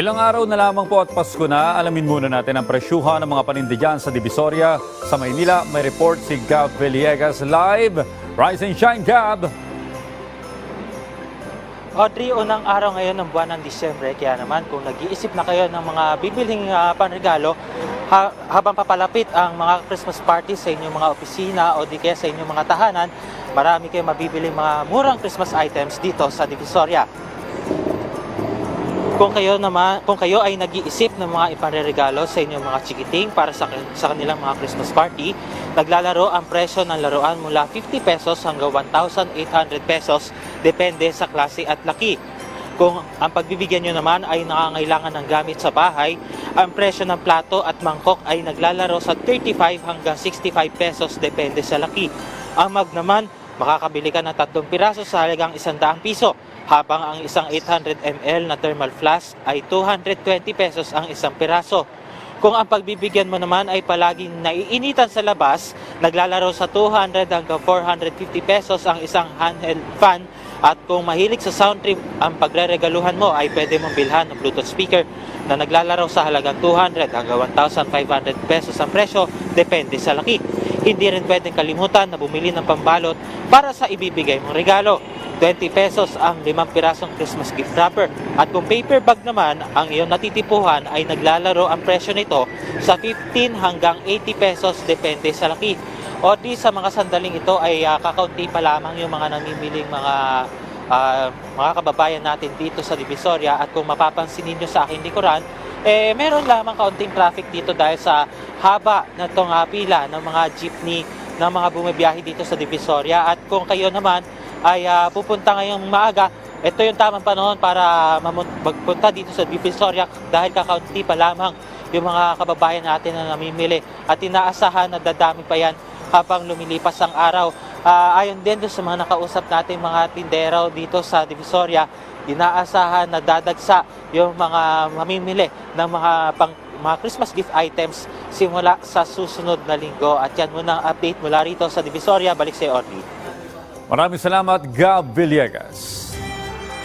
Ilang araw na lamang po at Pasko na, alamin muna natin ang presyuhan ng mga paninda dyan sa Divisoria. Sa Maynila, may report si Gab Villegas live. Rise and shine, Gab! Audrey, unang araw ngayon ng buwan ng Disyembre, kaya naman kung nag-iisip na kayo ng mga bibiling ah, panregalo, ha- habang papalapit ang mga Christmas party sa inyong mga opisina o di kaya sa inyong mga tahanan, marami kayong mabibiling mga murang Christmas items dito sa Divisoria. Kung kayo naman, kung kayo ay nag-iisip ng mga ipanreregalo sa inyong mga chikiting para sa, sa kanilang mga Christmas party, naglalaro ang presyo ng laruan mula 50 pesos hanggang 1,800 pesos depende sa klase at laki. Kung ang pagbibigyan nyo naman ay nangangailangan ng gamit sa bahay, ang presyo ng plato at mangkok ay naglalaro sa 35 hanggang 65 pesos depende sa laki. Ang mag naman, makakabili ka ng tatlong piraso sa halagang 100 piso habang ang isang 800 ml na thermal flask ay 220 pesos ang isang piraso. Kung ang pagbibigyan mo naman ay palaging naiinitan sa labas, naglalaro sa 200 hanggang 450 pesos ang isang handheld fan at kung mahilig sa sound trip ang pagreregaluhan mo ay pwede mong bilhan ng Bluetooth speaker na naglalaro sa halagang 200 hanggang 1,500 pesos ang presyo, depende sa laki. Hindi rin pwedeng kalimutan na bumili ng pambalot para sa ibibigay mong regalo. 20 pesos ang limang pirasong Christmas gift wrapper. At kung paper bag naman, ang iyong natitipuhan ay naglalaro ang presyo nito sa 15 hanggang 80 pesos depende sa laki. O di sa mga sandaling ito ay uh, kakaunti pa lamang yung mga namimiling mga ah, mga kababayan natin dito sa Divisoria. At kung mapapansin ninyo sa aking likuran, eh meron lamang kaunting traffic dito dahil sa haba na itong ah, pila ng mga jeepney ng mga bumibiyahe dito sa Divisoria. At kung kayo naman ay ah, pupunta ngayong maaga, ito yung tamang panahon para magpunta dito sa Divisoria dahil kakaunti pa lamang yung mga kababayan natin na namimili. At inaasahan na dadami pa yan habang lumilipas ang araw. Ah, ayon din sa mga nakausap natin mga tindero dito sa Divisoria, inaasahan na dadagsa yung mga mamimili ng mga pang mga Christmas gift items simula sa susunod na linggo. At yan muna ang update mula rito sa Divisoria. Balik sa Audrey. Maraming salamat, Gab Villegas.